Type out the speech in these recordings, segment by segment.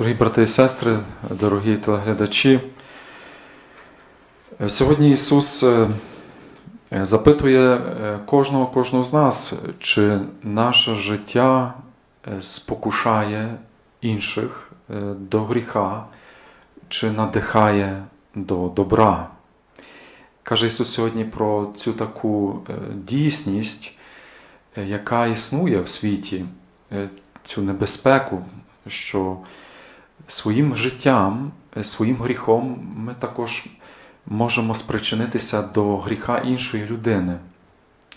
Дорогі брати і сестри, дорогі телеглядачі, сьогодні Ісус е, запитує е, кожного, кожного з нас, чи наше життя е, спокушає інших до гріха, чи надихає до добра. Каже Ісус сьогодні про цю таку дійсність, яка існує в світі, цю небезпеку, що своїм життям, е, своїм гріхом ми також можемо спричинитися до гріха іншої людини,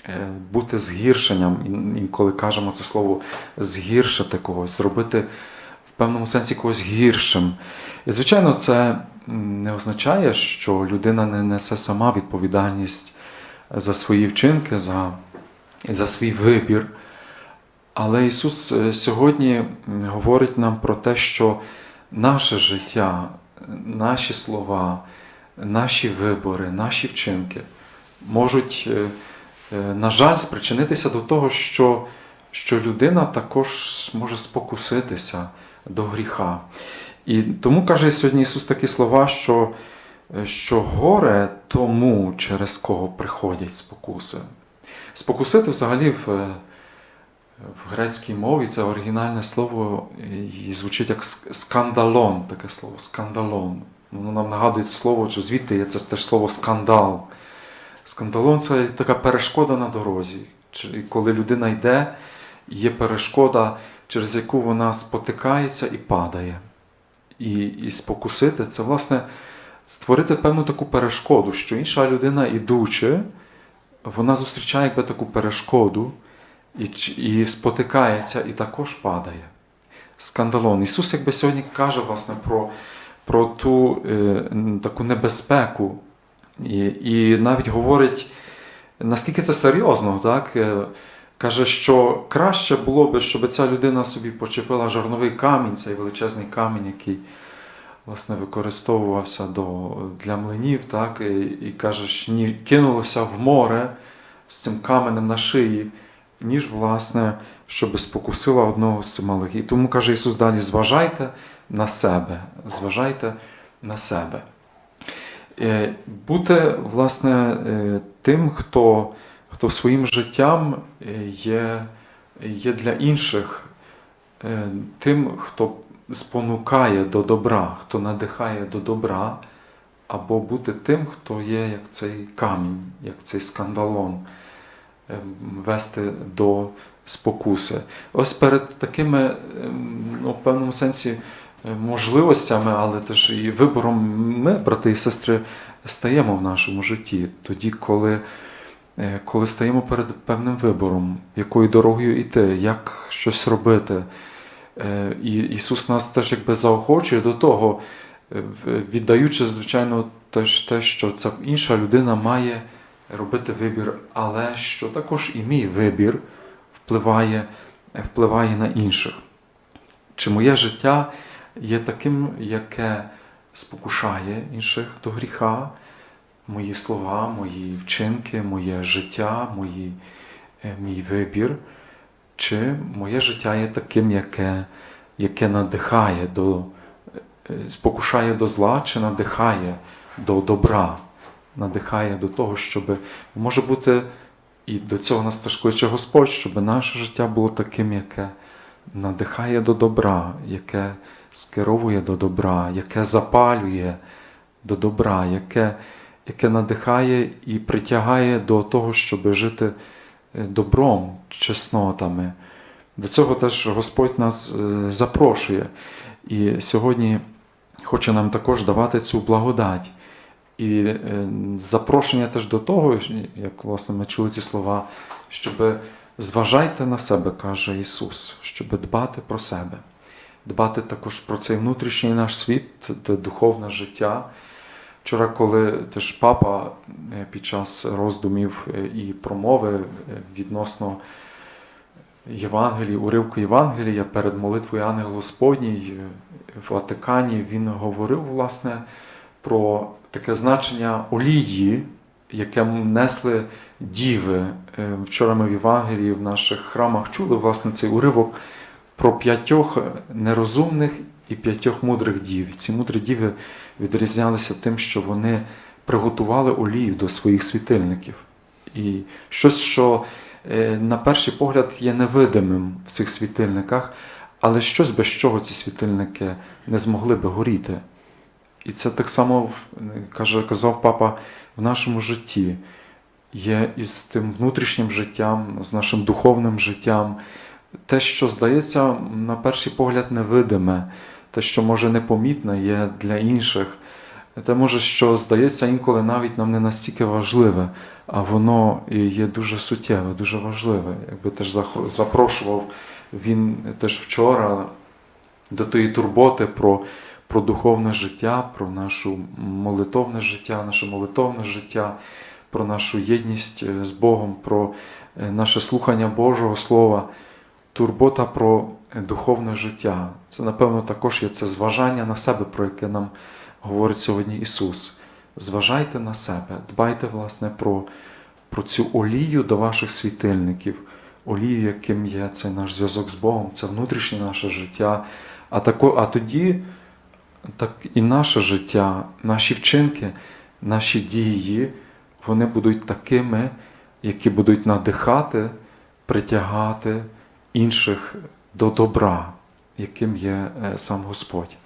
Е, бути згіршенням, ін- інколи кажемо це слово згіршити когось, зробити в певному сенсі когось гіршим. І, звичайно, це не означає, що людина не несе сама відповідальність за свої вчинки, за, за свій вибір. Але Ісус е, сьогодні говорить нам про те, що наше життя, наші слова, наші вибори, наші вчинки можуть, е, е, на жаль, спричинитися до того, що, що людина також може спокуситися до гріха. І тому каже сьогодні Ісус такі слова, що, е, що горе тому, через кого приходять спокуси. Спокусити взагалі в, в грецькій мові це оригінальне слово і звучить як скандалон, таке слово скандалон. Воно нам нагадує це слово, що звідти є це теж слово скандал. Скандалон це така перешкода на дорозі. Коли людина йде, є перешкода, через яку вона спотикається і падає. І, і спокусити це, власне, створити певну таку перешкоду, що інша людина, ідучи, вона зустрічає якби таку перешкоду і, і спотикається, і також падає. Скандалон. Ісус якби сьогодні каже власне, про, про ту е, таку небезпеку, і, і навіть говорить, наскільки це серйозно, так? Е, Каже, що краще було би, щоб ця людина собі почепила жарновий камінь, цей величезний камінь, який власне використовувався до, для млинів, так? І, і каже, що ні, кинулося в море з цим каменем на шиї, ніж, власне, щоб спокусила одного з малих. І тому каже Ісус далі: зважайте на себе, зважайте на себе. Е, Бути, власне, е, тим, хто, хто своїм життям е, є, є для інших, тим, хто спонукає до добра, хто надихає до добра, або бути тим, хто є як цей камінь, як цей скандалон, вести до спокуси. Ось перед такими, ем, ну, в певному сенсі, е, можливостями, але теж і вибором ми, брати і сестри, стаємо в нашому житті, тоді, коли, е, коли стаємо перед певним вибором, якою дорогою йти, як щось робити. Е, І Ісус нас теж якби заохочує до того, віддаючи, звичайно, теж те, що ця інша людина має робити вибір, але що також і мій вибір впливає, впливає на інших. Чи моє життя є таким, яке спокушає інших до гріха, мої слова, мої вчинки, моє життя, мої, е, мій вибір, чи моє життя є таким, яке, яке надихає до, е, спокушає до зла, чи надихає до добра, надихає до того, щоб може бути і до цього нас теж кличе Господь, щоб наше життя було таким, яке надихає до добра, яке скеровує до добра, яке запалює до добра, яке, яке надихає і притягає до того, щоб жити е, добром, чеснотами. До цього теж Господь нас е, запрошує. І сьогодні хоче нам також давати цю благодать. І е, запрошення теж до того, як власне ми чули ці слова, щоб зважайте на себе, каже Ісус, щоб дбати про себе, дбати також про цей внутрішній наш світ, духовне життя. Вчора, коли теж папа е, під час роздумів е, і промови відносно Євангелії, уривку Євангелія перед молитвою Ангел Господній в Ватикані, він говорив, власне, про таке значення олії, яке несли діви. Е, Вчора ми в Євангелії в наших храмах чули власне цей уривок про п'ятьох нерозумних і і п'ятьох мудрих дів. Ці мудрі діви відрізнялися тим, що вони приготували олію до своїх світильників. І щось, що е, на перший погляд є невидимим в цих світильниках, але щось, без чого ці світильники не змогли би горіти. І це так само каже, казав папа в нашому житті. Є із тим внутрішнім життям, з нашим духовним життям. Те, що здається, на перший погляд, невидиме, те, що може непомітне, є для інших. Те, може, що здається інколи навіть нам не настільки важливе, а воно є дуже суттєве, дуже важливе. Якби теж запрошував він теж вчора до тої турботи про, про духовне життя, про наше молитовне життя, наше молитовне життя, про нашу єдність е, з Богом, про е, наше слухання Божого Слова, турбота про е, духовне життя. Це, напевно, також є це зважання на себе, про яке нам говорить сьогодні Ісус. Зважайте на себе, дбайте, власне, про, про цю олію до ваших світильників, олію, яким є цей наш зв'язок з Богом, це внутрішнє наше життя. А, тако, а тоді так і наше життя, наші вчинки, наші дії, вони будуть такими, які будуть надихати, притягати інших до добра, яким є е, сам Господь.